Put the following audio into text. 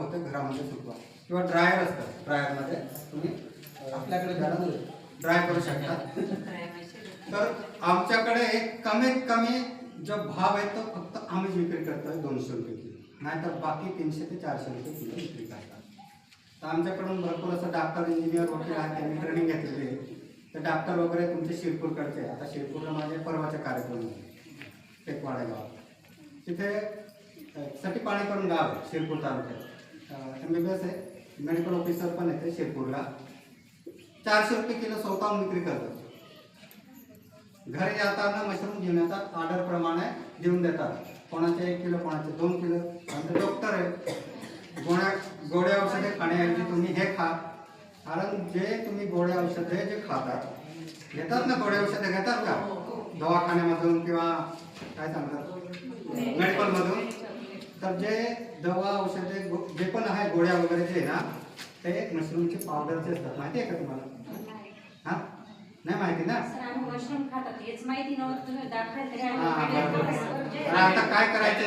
होते घरामध्ये सुकवा किंवा ड्रायर असतात ड्रायरमध्ये तुम्ही आपल्याकडे ड्राय करू शकता. तर आमच्याकडे एक कमीत कमी जो भाव आहे तो फक्त आम्हीच विक्री करतोय दोनशे रुपये किलो. नाहीतर बाकी तीनशे ते चारशे रुपये किलो विक्री करतात. तर आमच्याकडून भरपूर असं डॉक्टर इंजिनियर वकील आहेत त्यांनी ट्रेनिंग घेतलेली आहे. ते डॉक्टर वगैरे तुमचे शिरपूरकडचे आहे. आता शिरपूरला माझे परवाचे कार्यक्रम आहे. टेकवाडे गाव. तिथे अ, सटीपाणी करून गाव आहे शिरपूर तालुक्यात. एम बी बी एस आहे. मेडिकल ऑफिसर पण येते शिरपूरला. चारशे रुपये किलो स्वतःहून विक्री करतात. घरी जाताना मशरूम घेऊन येतात. ऑर्डर प्रमाणे देऊन देतात. कोणाचे एक किलो कोणाचे दोन किलो. आणि डॉक्टर आहे. गोळ्या गोड्या औषधे खाण्याऐवजी तुम्ही हे खा. कारण जे तुम्ही गोड्या औषधे जे खातात घेतात ना गोड्या औषधे घेतात का? दवाखान्यामधून किंवा काय सांगतात? तर जे दवा औषधे जे पण आहे गोळ्या वगैरे जे ना ते मशरूमचे पावडरचे असतात माहिती आहे का तुम्हाला? हा? नाही माहिती ना? हा, आता काय करायचं